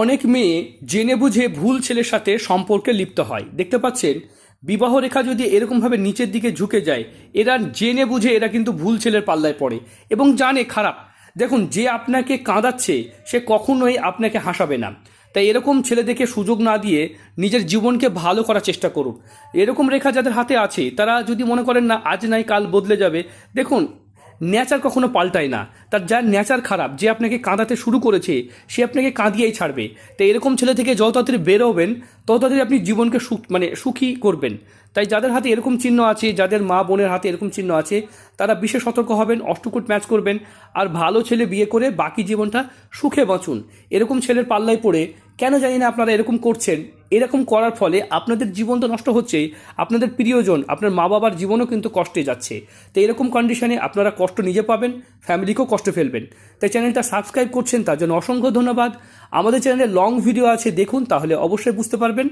অনেক মেয়ে জেনে বুঝে ভুল ছেলের সাথে সম্পর্কে লিপ্ত হয়। দেখতে পাচ্ছেন, বিবাহ রেখা যদি এরকমভাবে নিচের দিকে ঝুঁকে যায়, এরা জেনে বুঝে এরা কিন্তু ভুল ছেলের পাল্লায় পড়ে এবং জানে খারাপ। দেখুন, যে আপনাকে কাঁদাচ্ছে, সে কখনোই আপনাকে হাসাবে না। তাই এরকম ছেলেদেরকে সুযোগ না দিয়ে নিজের জীবনকে ভালো করার চেষ্টা করুন। এরকম রেখা যাদের হাতে আছে, তারা যদি মনে করেন না, আজ নাই, কাল বদলে যাবে। দেখুন নেচার কখনো পাল্টায় না। তার যার নেচার খারাপ, যে আপনাকে কাঁদাতে শুরু করেছে, সে আপনাকে কাঁদিয়েই ছাড়বে। তো এরকম ছেলে থেকে যত তাড়াতাড়ি বেরোবেন তত তাড়াতাড়ি আপনি জীবনকে সুখ মানে সুখী করবেন। তাই যাদের হাতে এরকম চিহ্ন আছে, যাদের মা বোনের হাতে এরকম চিহ্ন আছে, তারা বিশেষ সতর্ক হবেন, অষ্টকুট ম্যাচ করবেন, আর ভালো ছেলে বিয়ে করে বাকি জীবনটা সুখে বাঁচুন। এরকম ছেলের পাল্লায় পড়ে কেন জানি না আপনারা এরকম করছেন। এরকম করার ফলে আপনাদের জীবন তো নষ্ট হচ্ছেই। আপনাদের প্রিয়জন, আপনার মা বাবার জীবনও কিন্তু কষ্টে যাচ্ছে। তো এরকম কন্ডিশনে আপনারা কষ্ট নিজে পাবেন ফ্যামিলিকেও কষ্ট ফেলবেন। তাই চ্যানেলটা সাবস্ক্রাইব করছেন, তার জন্য অসংখ্য ধন্যবাদ। আমাদের চ্যানেলে লং ভিডিও আছে, দেখুন, তাহলে অবশ্যই বুঝতে পারবেন।